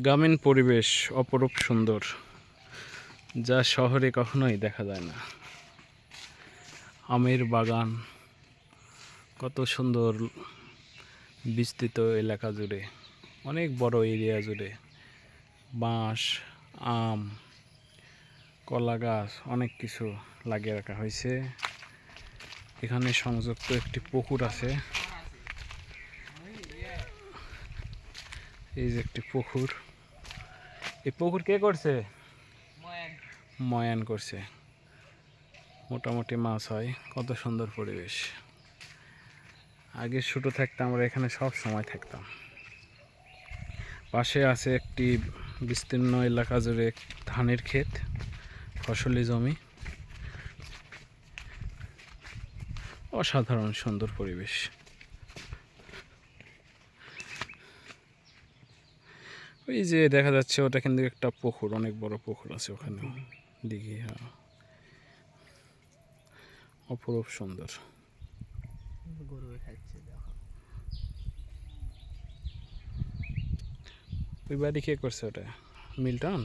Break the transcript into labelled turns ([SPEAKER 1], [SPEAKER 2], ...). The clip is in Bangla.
[SPEAKER 1] গ্রামীণ পরিবেশ অপরূপ সুন্দর, যা শহরে কখনোই দেখা যায় না। আমের বাগান, কত সুন্দর বিস্তৃত এলাকা জুড়ে, অনেক বড় এরিয়া জুড়ে, বাঁশ, আম কলা গাছ অনেক কিছু লাগিয়ে রাখা হয়েছে। এখানে সংযুক্ত একটি পুকুর আছে। এই যে একটি পুকুর। এই পুকুর কে করছে? ময়ান করছে। মোটামুটি মাছ হয়, কত সুন্দর পরিবেশ। আগে ছোটো থাকতাম, আমরা এখানে সব সময় থাকতাম। পাশে আছে একটি বিস্তীর্ণ এলাকা জুড়ে ধানের ক্ষেত, ফসলি জমি। অসাধারণ সুন্দর পরিবেশ। ওই যে দেখা যাচ্ছে ওটা কিন্তু একটা পুকুর অনেক বড় পুকুর আছে ওখানে দিঘি হ্যাঁ। অপরূপ সুন্দর। ওই বাড়ি কে করছে ওটা?
[SPEAKER 2] মিল্টন।